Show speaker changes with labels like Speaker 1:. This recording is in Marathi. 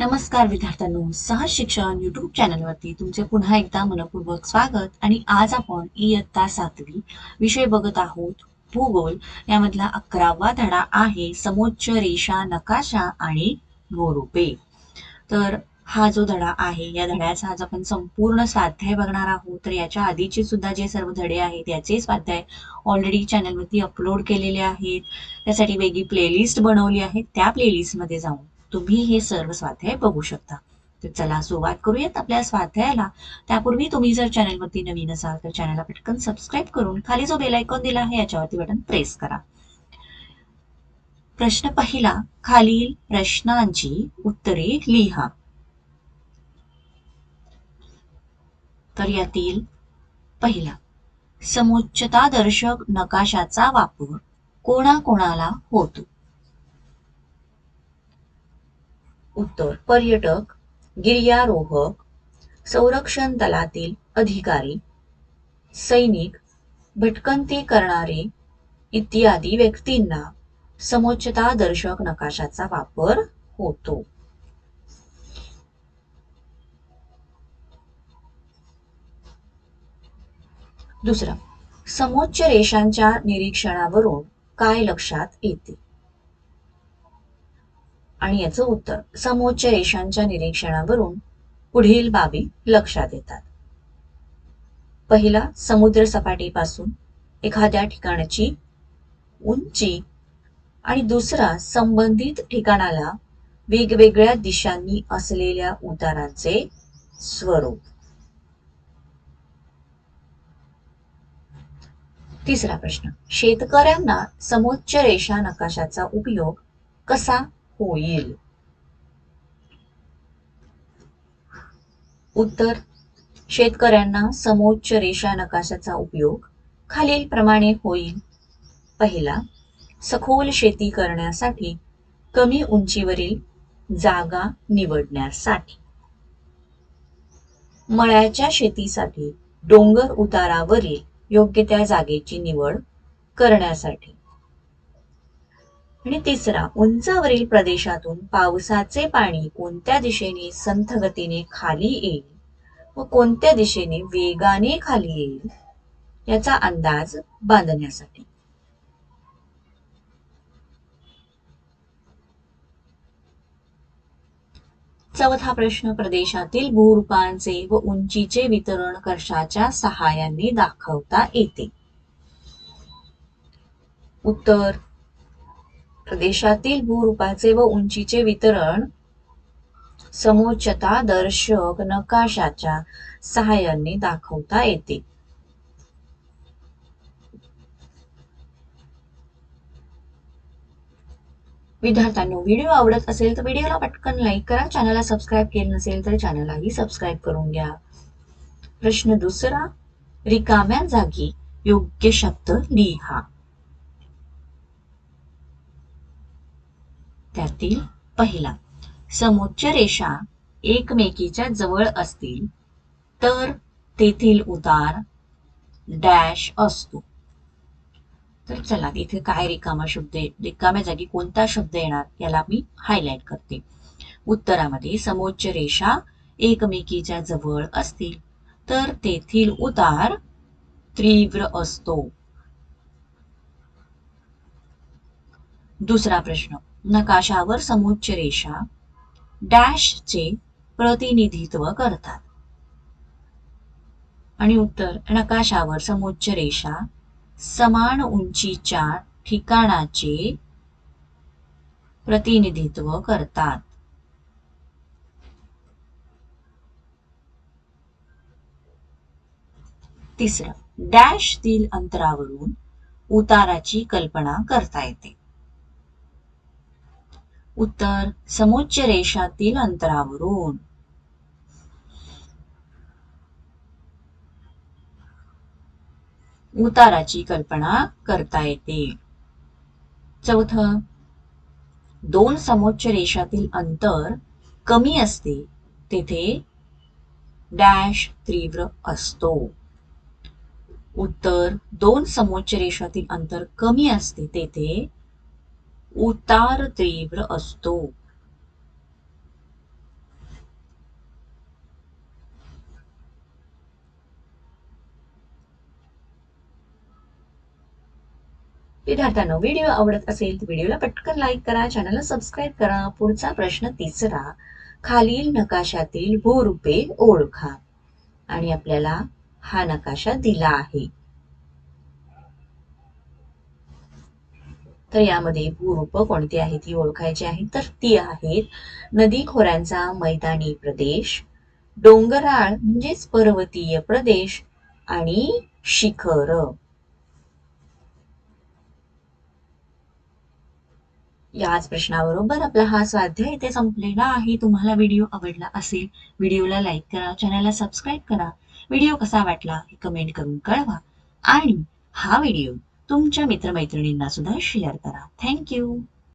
Speaker 1: नमस्कार विद्यार्थ्यांनो सहज शिक्षण युट्यूब चॅनलवरती तुमचे पुन्हा एकदा मनपूर्वक स्वागत आणि आज आपण इयत्ता सातवी विषय बघत आहोत भूगोल. यामधला अकरावा धडा आहे समोच्च रेषा नकाशा आणि गोरुपे तर हा जो धडा आहे या धड्याचा आज आपण संपूर्ण स्वाध्याय बघणार आहोत. तर याच्या आधीचे सुद्धा जे सर्व धडे आहेत याचे स्वाध्याय ऑलरेडी चॅनलवरती अपलोड केलेले आहेत. त्यासाठी वेगळी प्लेलिस्ट बनवली आहे. त्या प्लेलिस्टमध्ये जाऊन तुम्ही हे सर्व स्वाध्याय बघू शकता. तर चला सुरुवात करूयात आपल्या स्वाध्यायाला. त्यापूर्वी तुम्ही जर चॅनलवरती नवीन असाल तर चॅनलला पटकन सबस्क्राईब करून खाली जो बेल आयकॉन दिला आहे याच्यावरती बटन प्रेस करा. प्रश्न पहिला खालील प्रश्नांची उत्तरे लिहा. तर यातील पहिला समोच्चता दर्शक नकाशाचा वापर कोणाकोणाला होतो? उत्तर. पर्यटक गिर्यारोहक संरक्षण दलातील अधिकारी सैनिक भटकंती करणारे इत्यादी व्यक्तींना समोच्चता दर्शक नकाशाचा वापर होतो. दुसरा समोच्च रेषांच्या निरीक्षणावरून काय लक्षात येते? आणि याचं उत्तर समोच्च रेषांच्या निरीक्षणावरून पुढील बाबी लक्षात येतात. पहिला समुद्र सपाटीपासून एखाद्या ठिकाणाची उंची आणि दुसरा संबंधित ठिकाणाला वेगवेगळ्या दिशांनी असलेल्या उताराचे स्वरूप. तिसरा प्रश्न शेतकऱ्यांना समोच्च रेषा नकाशाचा उपयोग कसा होईल. उत्तर. शेतकऱ्यांना समोच्च रेषा नकाशाचा उपयोग खालील प्रमाणे होईल. पहिला सखोल शेती करण्यासाठी कमी उंचीवरील जागा निवडण्यासाठी. मळ्याच्या शेतीसाठी डोंगर उतारावरील योग्य त्या जागेची निवड करण्यासाठी. आणि तिसरा उंचावरील प्रदेशातून पावसाचे पाणी कोणत्या दिशेने संथ गतीने खाली येईल? व कोणत्या दिशेने वेगाने खाली येईल? याचा अंदाज बांधण्यासाठी. चौथा प्रश्न प्रदेशातील भूरूपांचे व उंचीचे वितरण कशाच्या सहाय्याने दाखवता येते? उत्तर प्रदेशातील भूरूपाचे व उंचीचे वितरण समोच्चता दर्शक नकाशाच्या सहाय्याने दाखवता येते. विद्यार्थ्यांनो व्हिडिओ आवडत असेल तर व्हिडिओला पटकन लाईक करा. चॅनलला सबस्क्राईब केलं नसेल तर चॅनललाही सबस्क्राईब करून घ्या. प्रश्न दुसरा रिकाम्या जागी योग्य शब्द लिहा. त्यातील पहिला. समोच्च रेषा एकमेकीच्या जवळ असतील तर तेथील उतार डॅश असतो. तर चला इथे काय रिकामा शब्द रिकाम्या जागी कोणता शब्द येणार? याला मी हायलाइट करते. उत्तरामध्ये समोच्च रेषा एकमेकीच्या जवळ असतील तर तेथील उतार तीव्र असतो. दुसरा प्रश्न. नकाशावर समोच्च रेषा डॅशचे प्रतिनिधित्व करतात. आणि उत्तर नकाशावर समोच्च रेषा समान उंचीच्या ठिकाणाचे प्रतिनिधित्व करतात. तिसरं डॅशतील अंतरावरून उताराची कल्पना करता येते. उत्तर समोच्च रेषातील अंतरावरून. उताराची कल्पना करता येते. चौथ दोन समोच्च रेषातील अंतर कमी असते तेथे डॅश तीव्र असतो. उत्तर दोन समोच्च रेषातील अंतर कमी असते तेथे उतार तीव्र असतो. विद्यार्थ्यांना व्हिडिओ आवडत असेल तर व्हिडिओला पटकन लाईक करा चॅनलला सबस्क्राईब करा पुढचा प्रश्न तिसरा खालील नकाशातील भूरूपे ओळखा. आणि आपल्याला हा नकाशा दिला आहे. तर यामध्ये भूरूप कोणती आहेत ती ओळखायची आहेत तर ती आहेत नदी खोऱ्यांचा मैदानी प्रदेश डोंगराळ म्हणजेच पर्वतीय प्रदेश आणि शिखर. याच प्रश्नाबरोबर आपला हा स्वाध्याय इथे संपलेला आहे. तुम्हाला व्हिडिओ आवडला असेल व्हिडिओला लाईक करा चॅनलला सबस्क्राईब करा. व्हिडिओ कसा वाटला हे कमेंट करून कळवा. आणि हा व्हिडिओ तुमच्या मित्रमैत्रिणींना सुद्धा शेअर करा. थँक्यू